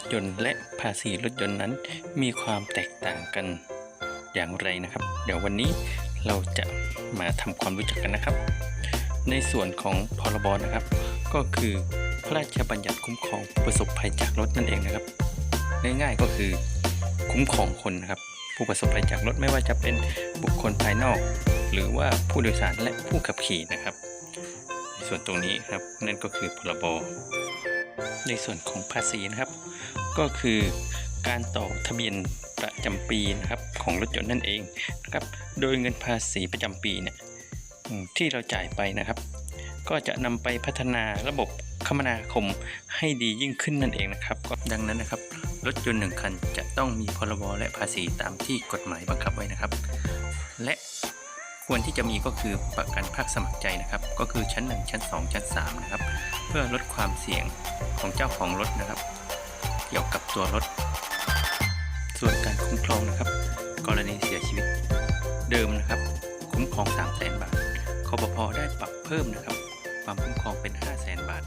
ถยนต์และภาษีรถยนต์นั้น มีความแตกต่างกันอย่างไรนะครับ เดี๋ยววันนี้เราจะมาทำความรู้จักกันนะครับ ในส่วนของพรบนะครับ ก็คือพระราชบัญญัติคุ้มครองผู้ประสบภัยจากรถนั่นเองนะครับ ง่ายๆก็คือคุ้มครองคนนะครับผู้ประสบภัยจากรถไม่ว่าจะเป็นบุคคลภายนอก หรือว่าผู้โดยสารและผู้ขับขี่นะครับในส่วนตรงนี้ครับนั่นก็คือพรบ ในส่วนของภาษีนะครับ ก็คือการต่อทะเบียนประจำปีนะครับของรถยนต์นั่นเองนะครับ โดยเงินภาษีประจำปีเนี่ยที่เราจ่ายไปนะครับ ก็จะนำไปพัฒนาระบบคมนาคมให้ดียิ่งขึ้นนั่นเองนะครับ ก็ดังนั้นนะครับ รถยนต์หนึ่งคันจะต้องมีพรบและภาษีตามที่กฎหมายบังคับไว้นะครับ และ ควรที่จะมีก็คือประกันภาคสมัครใจนะครับ ก็คือชั้น 1 ชั้น 2 ชั้น 3 นะครับ เพื่อลดความเสี่ยงของเจ้าของรถนะครับ เกี่ยวกับตัวรถ ส่วนการคุ้มครองนะครับ กรณีเสียชีวิต เดิมนะครับ คุ้มครอง3 0 0 0 0 0 บาทคอปพได้ปรับเพิ่มนะครับ ความคุ้มครองเป็น 5 0 0 0 0 0 บาท